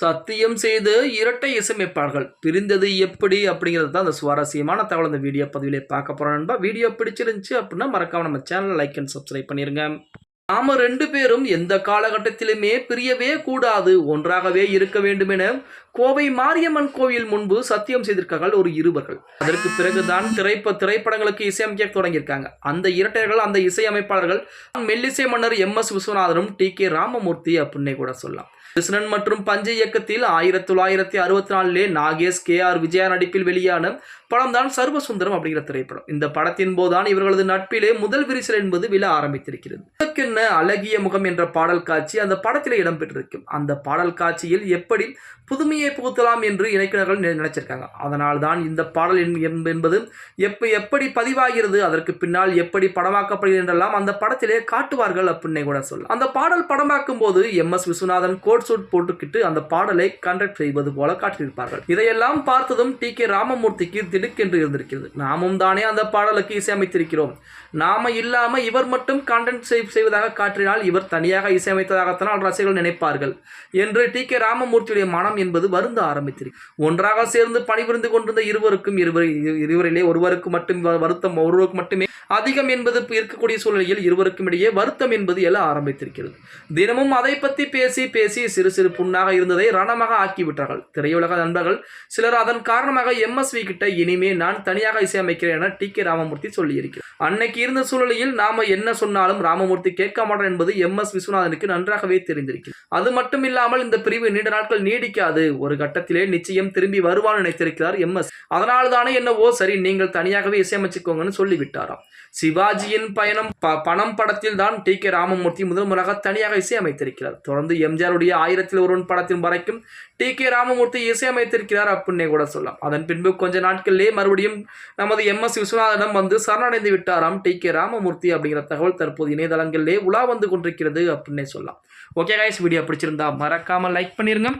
சத்தியம் செய்து இரட்டை இசையமைப்பார்கள். பிரிந்தது எப்படி அப்படிங்கிறது தான் அந்த சுவாரஸ்யமான தகவல் இந்த வீடியோ பதிவிலே பார்க்க போகிறோம் நண்பா வீடியோ பிடிச்சிருந்துச்சு அப்படின்னா மறக்காமல் நம்ம சேனலை லைக் அண்ட் சப்ஸ்கிரைப் பண்ணிருங்க. நாம ரெண்டு பேரும் எந்த காலகட்டத்திலுமே பிரியவே கூடாது ஒன்றாகவே இருக்க வேண்டும் என கோவை மாரியம்மன் கோவில் முன்பு சத்தியம் செய்திருக்கார்கள் ஒரு இருவர்கள். அதற்கு பிறகுதான் திரைப்ப திரைப்படங்களுக்கு இசையமைக்க தொடங்கியிருக்காங்க. அந்த இரட்டையர்கள் அந்த இசையமைப்பாளர்கள் மெல்லிசை மன்னர் எம். எஸ். விஸ்வநாதனும் டி. கே. ராமமூர்த்தி அப்படின்னே கூட சொல்லலாம். கிருஷ்ணன் மற்றும் பஞ்ச இயக்கத்தில் ஆயிரத்தி தொள்ளாயிரத்தி அறுபத்தி நாலிலே நாகேஷ் கே. ஆர். விஜயா நடிப்பில் வெளியான படம் தான் சர்வசுந்தரம் அப்படிங்கிற திரைப்படம். இந்த படத்தின் போதுதான் இவர்களது நட்பிலே முதல் விரிசல் என்பது விழ ஆரம்பித்திருக்கிறது. உனக்கென்ன அழகிய முகம் என்ற பாடல் காட்சி அந்த படத்தில் இடம்பெற்றிருக்கும். அந்த பாடல் காட்சியில் எப்படி புதுமையை புகுத்தலாம் என்று இணைக்கினர்கள் நினைச்சிருக்காங்க. அதனால் தான் இந்த பாடல் என்பது எப்ப எப்படி பதிவாகிறது அதற்கு பின்னால் எப்படி படமாக்கப்படுகிறது என்றெல்லாம் அந்த படத்திலே காட்டுவார்கள் அப்படின்னே கூட சொல்லலாம். அந்த பாடல் படமாக்கும் போது M. S. Viswanathan coat suit போட்டுக்கிட்டு அந்த பாடலை கண்டக்ட் செய்வது போல காட்டியிருப்பார்கள். இதையெல்லாம் பார்த்ததும் டி. கே. ராமமூர்த்திக்கு திடுக்கென்று இருந்திருக்கிறது நாமும் தானே அந்த பாடலுக்கு இசையமைத்திருக்கிறோம். நாம இல்லாம இவர் மட்டும் கண்டென்ட் செய்வதாக காட்டினால் இவர் தனியாக இசையமைத்ததாகத்தான் ரசிகர்கள் நினைப்பார்கள். என்று டி. கே. ராமமூர்த்தியுடைய மனம் என்பது வருந்த ஆரம்பித்திருக்கிறது ஒன்றாக சேர்ந்து பணிபுரிந்து கொண்டிருந்த இருவருக்கும் இருவர் இருவரிலே ஒருவருக்கு மட்டும் வருத்தம் ஒருவருக்கு மட்டுமே அதிகம் என்பது இருக்கக்கூடிய சூழ்நிலையில் இருவருக்கும் இடையே வருத்தம் என்பது எழ ஆரம்பித்திருக்கிறது. தினமும் அதை பற்றி பேசி பேசி சிறு சிறு புண்ணாக இருந்ததை ரணமாக ஆக்கிவிட்டார்கள். திரையுலக நண்பர்கள் சிலர் அதன் காரணமாக எம்எஸ்வி கிட்ட இனிமே நான் தனியாக இசையமைக்கிறேன் என டி. கே. ராமமூர்த்தி சொல்லியிருக்கிறார். அன்னைக்கு இருந்த சூழ்நிலையில் நாம என்ன சொன்னாலும் ராமமூர்த்தி கேட்க மாட்டார் என்பது எம் எஸ் விஸ்வநாதனுக்கு நன்றாகவே தெரிந்திருக்கிறது. அது மட்டும் இல்லாமல் இந்த பிரிவு நீண்ட நாட்கள் நீடிக்காது. ஒரு கட்டத்திலே நிச்சயம் திரும்பி வருவான்னு நினைத்திருக்கிறார் எம் எஸ். அதனால தானே என்னவோ சரி நீங்கள் தனியாகவே இசையமைச்சுக்கோங்கன்னு சொல்லிவிட்டாராம். சிவாஜியின் பயணம் ப- பணம் படத்தில் தான் டி. கே. ராமமூர்த்தி முதல் முறையாக தனியாக இசையமைத்திருக்கிறார். தொடர்ந்து எம்ஜிஆருடைய ஆயிரத்தில் ஒருவன் படத்தின் வரைக்கும் டி. கே. ராமமூர்த்தி இசையமைத்திருக்கிறார் அப்படின்னே கூட சொல்லலாம். அதன் பின்பு கொஞ்ச நாட்களிலே மறுபடியும் நமது எம் எஸ் விஸ்வநாதனிடம் வந்து சரணடைந்து விட்டாராம் டி. கே. ராமமூர்த்தி அப்படிங்கிற தகவல் தற்போது இணையதளங்கள் உலா வந்து கொண்டிருக்கிறது அப்படின்னே சொல்லலாம். ஓகே கைஸ் வீடியோ பிடிச்சிருந்தா மறக்காம லைக் பண்ணிருங்க.